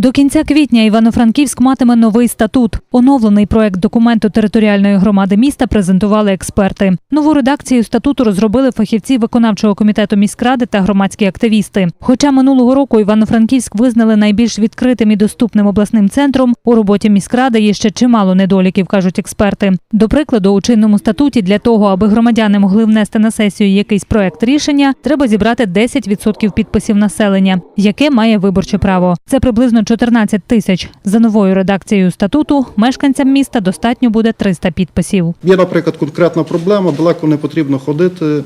До кінця квітня Івано-Франківськ матиме новий статут. Оновлений проект документу територіальної громади міста презентували експерти. Нову редакцію статуту розробили фахівці виконавчого комітету міськради та громадські активісти. Хоча минулого року Івано-Франківськ визнали найбільш відкритим і доступним обласним центром, у роботі міськради є ще чимало недоліків, кажуть експерти. До прикладу, у чинному статуті для того, аби громадяни могли внести на сесію якийсь проект рішення, треба зібрати 10% підписів населення, яке має виборче право. Це приблизно 14 тисяч. За новою редакцією статуту мешканцям міста достатньо буде 300 підписів. Є, наприклад, конкретна проблема, далеко не потрібно ходити.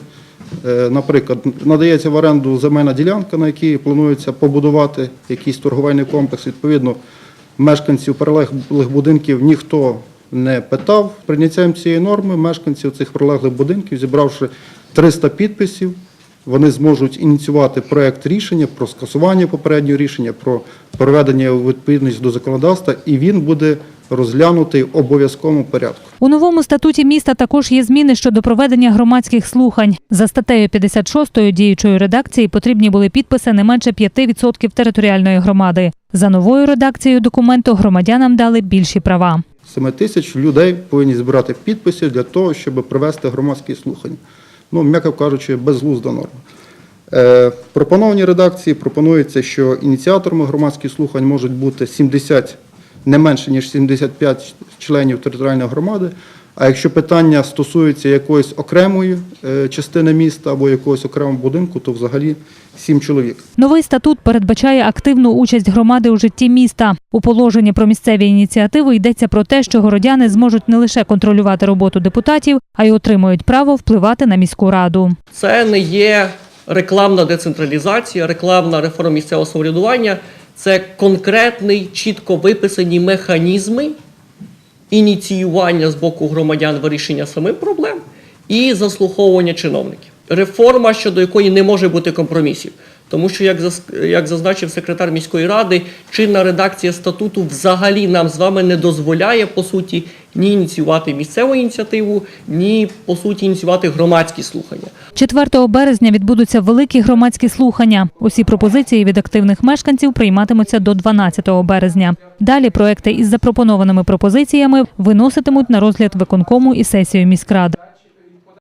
Е, Наприклад, надається в оренду земельна ділянка, на якій планується побудувати якийсь торговельний комплекс. Відповідно, мешканців прилеглих будинків ніхто не питав. Прийняттям цієї норми мешканців цих прилеглих будинків, зібравши 300 підписів, вони зможуть ініціювати проект рішення про скасування попереднього рішення, про проведення у відповідність до законодавства, і він буде розглянутий в обов'язковому порядку. У новому статуті міста також є зміни щодо проведення громадських слухань. За статтею 56 діючої редакції потрібні були підписи не менше 5% територіальної громади. За новою редакцією документу громадянам дали більші права. 7 тисяч людей повинні збирати підписи для того, щоб провести громадські слухання. Ну, м'яко кажучи, безглузда норма. Е, в пропонованій редакції пропонується, що ініціаторами громадських слухань можуть бути 70, не менше, ніж 75 членів територіальної громади. А якщо питання стосується якоїсь окремої е, частини міста або якогось окремого будинку, то взагалі 7 чоловік. Новий статут передбачає активну участь громади у житті міста. У положенні про місцеві ініціативи йдеться про те, що городяни зможуть не лише контролювати роботу депутатів, а й отримують право впливати на міську раду. Це не є рекламна децентралізація, рекламна реформа місцевого самоврядування. Це конкретний, чітко виписані механізми ініціювання з боку громадян вирішення самих проблем і заслуховування чиновників. Реформа, щодо якої не може бути компромісів. Тому що, як, як зазначив секретар міської ради, чинна редакція статуту взагалі нам з вами не дозволяє, по суті, ні ініціювати місцеву ініціативу, ні, по суті, ініціювати громадські слухання. 4 березня відбудуться великі громадські слухання. Усі пропозиції від активних мешканців прийматимуться до 12 березня. Далі проекти із запропонованими пропозиціями виноситимуть на розгляд виконкому і сесію міськради.